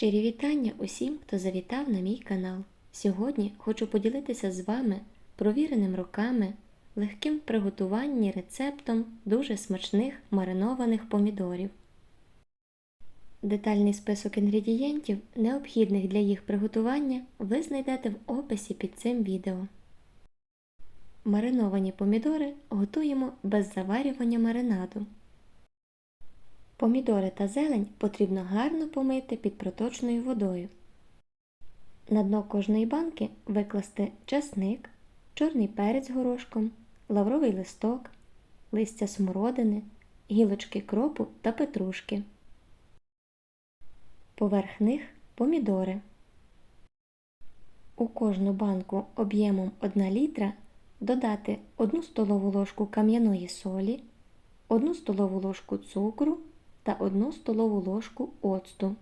Щирі вітання усім, хто завітав на мій канал. Сьогодні хочу поділитися з вами провіреним роками, легким приготуванні рецептом дуже смачних маринованих помідорів. Детальний список інгредієнтів, необхідних для їх приготування, ви знайдете в описі під цим відео. Мариновані помідори готуємо без заварювання маринаду. Помідори та зелень потрібно гарно помити під проточною водою. На дно кожної банки викласти часник, чорний перець горошком, лавровий листок, листя смородини, гілочки кропу та петрушки. Поверх них помідори. У кожну банку об'ємом 1 літра додати 1 столову ложку кам'яної солі, 1 столову ложку цукру та 1 столову ложку оцту.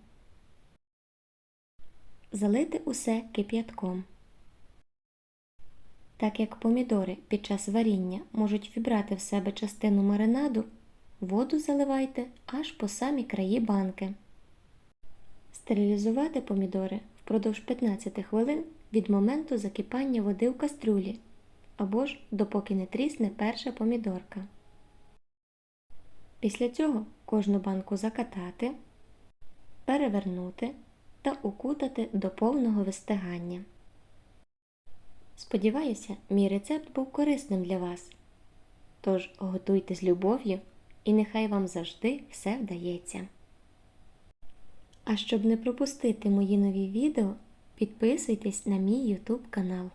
Залити усе кип'ятком. Так як помідори під час варіння можуть вібрати в себе частину маринаду, воду заливайте аж по самі краї банки. Стерилізувати помідори впродовж 15 хвилин від моменту закипання води в кастрюлі або ж допоки не трісне перша помідорка. Після цього кожну банку закатати, перевернути та укутати до повного вистигання. Сподіваюся, мій рецепт був корисним для вас. Тож готуйте з любов'ю і нехай вам завжди все вдається. А щоб не пропустити мої нові відео, підписуйтесь на мій YouTube канал.